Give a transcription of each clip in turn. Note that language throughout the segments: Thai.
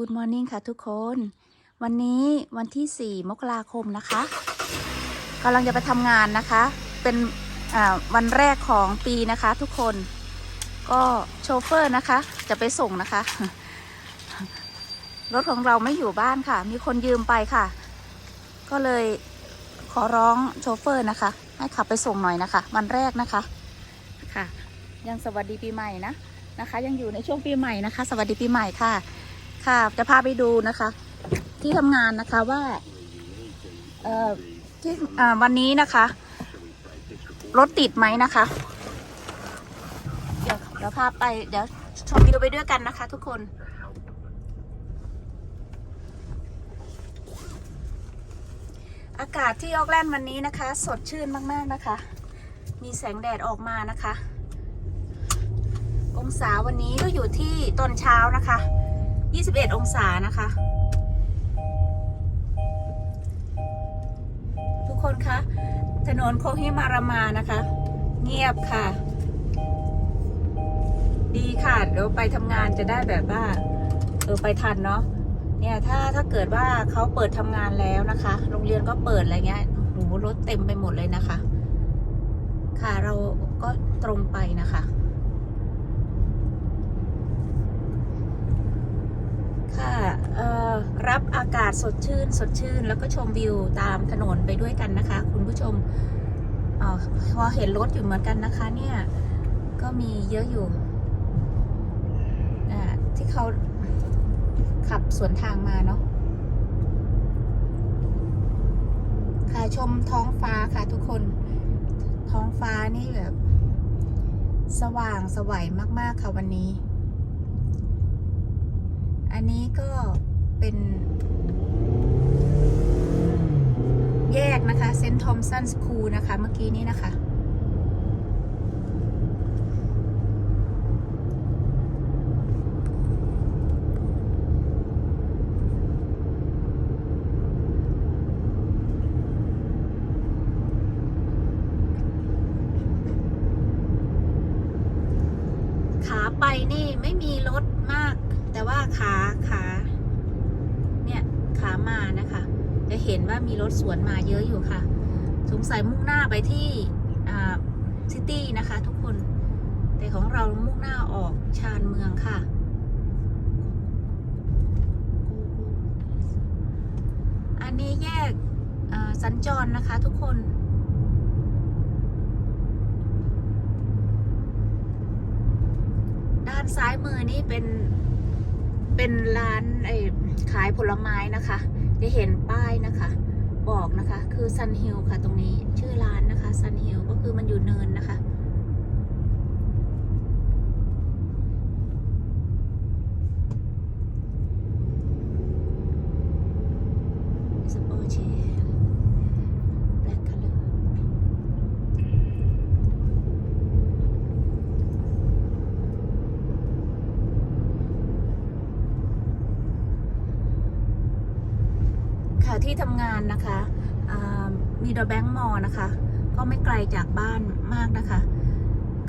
Good Morning ค่ะทุกคน วันนี้วันที่ 4 มกราคมนะคะกำลังจะไปทำงานนะคะ เป็นอ่าวันแรกของปีนะคะทุกคน ก็โชเฟอร์นะคะ จะไปส่งนะคะ รถของเราไม่อยู่บ้านค่ะ มีคนยืมไปค่ะ ก็เลยขอร้องโชเฟอร์นะคะ ให้ขับไปส่งหน่อยนะคะ วันแรกนะคะค่ะ ยังสวัสดีปีใหม่นะนะคะ ยังอยู่ในช่วงปีใหม่นะคะ สวัสดีปีใหม่ค่ะ ค่ะ จะพาไปดูนะคะ ที่ทำงานนะคะว่าเอ่อที่อ่าวันนี้นะคะ รถติดไหมนะคะ เดี๋ยวเดี๋ยวพาไปเดี๋ยวชมวิวไปด้วยกันนะคะ ทุกคนอากาศที่ออกแลนด์วันนี้นะคะ สดชื่นมาก ๆ นะคะ มีแสงแดดออกมานะคะ องศาวันนี้ก็อยู่ที่ตอนเช้านะคะ 21 องศานะคะ ทุกคนคะถนนโคฮิมารามานะคะ เงียบค่ะ ดีค่ะเดี๋ยวไปทำงานจะได้แบบว่า เออไปทันเนาะเนี่ยถ้าถ้าเกิดว่าเขาเปิดทำงานแล้วนะคะ โรงเรียนก็เปิดอะไรเงี้ยโหรถเต็มไปหมดเลยนะคะ ค่ะเราก็ตรงไปนะคะค่ะเอ่อ รับอากาศสดชื่น สดชื่น แล้วก็ชมวิวตามถนนไปด้วยกันนะคะ คุณผู้ชมออพอเห็นรถอยู่เหมือนกันนะคะ เนี่ย ก็มีเยอะอยู่ที่เขาขับสวนทางมาเนาะค่ะชมท้องฟ้าค่ะทุกคน ท้องฟ้านี่แบบ สว่างสวัยมาก ๆ ค่ะวันนี้ อันนี้ก็ เป็นแยกนะคะเซนต์ทอมสันสคูลนะคะ เมื่อกี้นี้นะคะ ขาไปนี่ไม่มีรถมาก แต่ว่าขาขาเนี่ยขามานะคะ จะเห็นว่ามีรถสวนมาเยอะอยู่ค่ะ สงสัยมุ่งหน้าไปที่ซิตี้นะคะ ทุกคน แต่ของเรามุ่งหน้าออกชานเมืองค่ะ อันนี้แยกสัญจรนะคะทุกคนด้านซ้ายมือนี่เป็นเป็นร้านไอขายผลไม้นะคะ จะเห็นป้ายนะคะบอกนะคะ คือซันฮิลค่ะตรงนี้ชื่อร้านนะคะซันฮิลก็คือมันอยู่เนินนะคะ ที่ทำงานนะคะมีเดอะแบงก์มอลนะคะ ก็ไม่ไกลจากบ้านมากนะคะ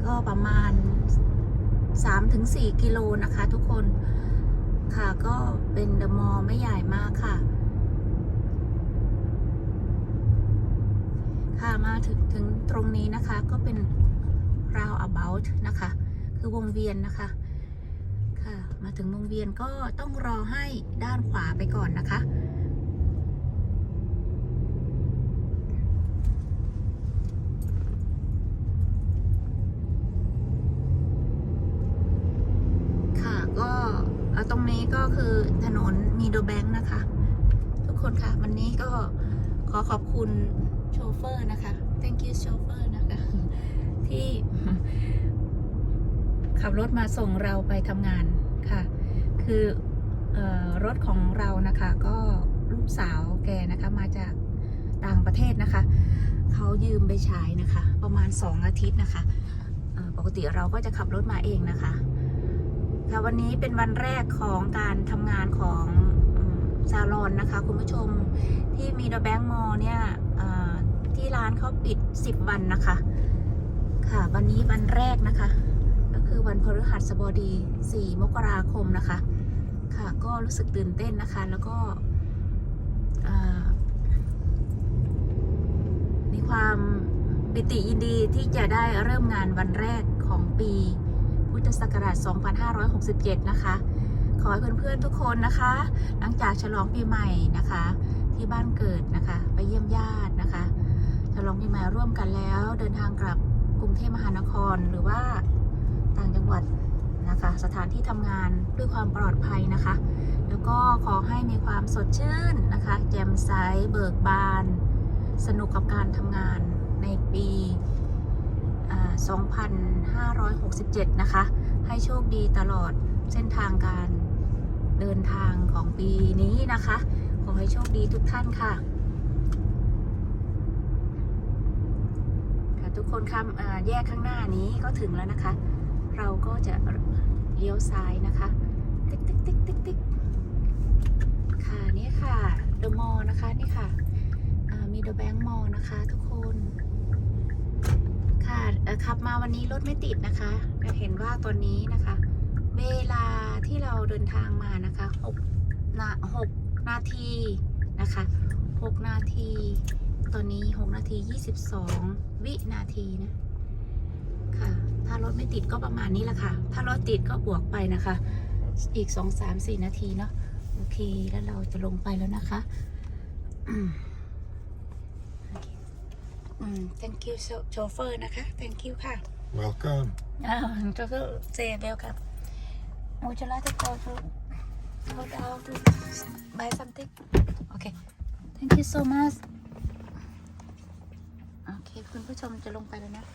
ก็ประมาณ 3-4 กิโลนะคะทุกคนค่ะก็เป็นเดอะมอลล์ไม่ใหญ่มากค่ะ ค่ะมาถึงถึงตรงนี้นะคะก็เป็น round about นะคะ คือวงเวียนนะคะ ค่ะ มาถึงวงเวียนก็ต้องรอให้ด้านขวาไปก่อนนะคะก็เอ่อตรงนี้ก็ คือถนนมีโดแบงค์นะคะ ทุกคนค่ะ วันนี้ก็ขอขอบคุณโชเฟอร์นะคะ thank you โชเฟอร์นะคะ ที่ขับรถมาส่งเราไปทำงานค่ะ คือออรถของเรานะคะ ก็ลูกสาวแกนะคะมาจากต่างประเทศนะคะ เขายืมไปใช้นะคะ ประมาณ 2 อาทิตย์นะคะ ปกติเราก็จะขับรถมาเองนะคะ ค่ะวันนี้เป็นวันแรกของการทำงานของซาลอนนะคะ คุณผู้ชมที่มีดอแบงก์มอเนี่ยที่ร้านเขาปิด 10 วันนะคะ ค่ะ วันนี้วันแรกนะคะ ก็คือวันพฤหัสบดี 4 มกราคมนะคะ ค่ะก็รู้สึกตื่นเต้นนะคะ แล้วก็มีความปิติยินดีที่จะได้เริ่มงานวันแรกของปี พุทธศักราช 2567 นะคะ ขอให้เพื่อนๆทุกคนนะคะ หลังจากฉลองปีใหม่นะคะ ที่บ้านเกิดนะคะ ไปเยี่ยมญาตินะคะ ฉลองปีใหม่ร่วมกันแล้ว เดินทางกลับกรุงเทพมหานครหรือว่าต่างจังหวัดนะคะ สถานที่ทำงานด้วยความปลอดภัยนะคะ แล้วก็ขอให้มีความสดชื่นนะคะ แจ่มใสเบิกบาน สนุกกับการทำงานในปี 2567 นะคะ ให้โชคดีตลอดเส้นทางการเดินทางของปีนี้นะคะ ขอให้โชคดีทุกท่านค่ะ ค่ะทุกคนคะอ่าแยกข้างหน้านี้ก็ถึงแล้วนะคะ เราก็จะเลี้ยวซ้ายนะคะ ติ๊กติ๊กติ๊กติ๊กติ๊กค่ะนี่ค่ะเดอะมอลนะคะนี่ค่ะมีเดอะแบงก์มอลนะคะทุกคน ค่ะขับมาวันนี้รถไม่ติดนะคะจะเห็นว่าตอนนี้นะคะ เวลาที่เราเดินทางมานะคะหกนาหกนาทีนะคะหกนาที ตอนนี้หกนาทียี่สิบสองวินาทีนะค่ะ ถ้ารถไม่ติดก็ประมาณนี้แหละค่ะ ถ้ารถติดก็บวกไปนะคะ อีกสองสามสี่นาทีเนาะโอเค แล้วเราจะลงไปแล้วนะคะ อืม thank you so- chauffeur นะคะ thank you ค่ะ Welcome. อ่า chauffeur say welcome would you like to go to go down to buy something okay thank you so much โอเค คุณผู้ชมจะลงไปแล้วนะ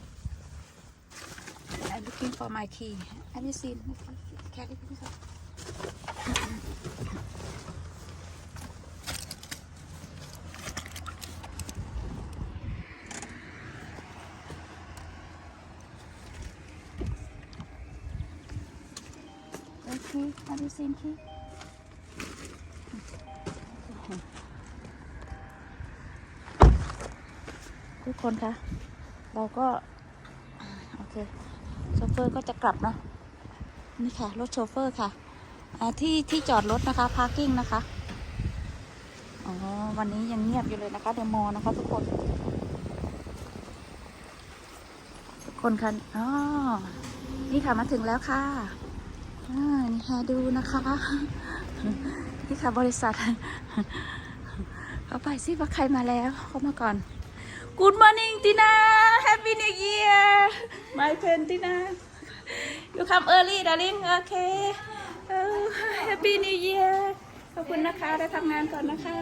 I'm looking for my key Have you seen my key? Carry this up. The key? Have you seen key? ทุกคนคะ เราก็ โอเค โชเฟอร์ก็จะกลับเนาะ นี่ค่ะ รถโชเฟอร์ค่ะที่ที่จอดรถนะคะพาร์กิ้งนะคะ อ๋อ วันนี้ยังเงียบอยู่เลยนะคะเดมอนะคะทุกคน ทุกคนคะอ๋อ นี่ค่ะมาถึงแล้วค่ะ นี่ค่ะดูนะคะนี่ค่ะบริษัทเขาไปสิว่าใครมาแล้วเขามาก่อน Good morning Tina Happy New Year My friend Tina You come early darling Okay oh, Happy New Year ขอบคุณนะคะได้ทำงานก่อนนะคะ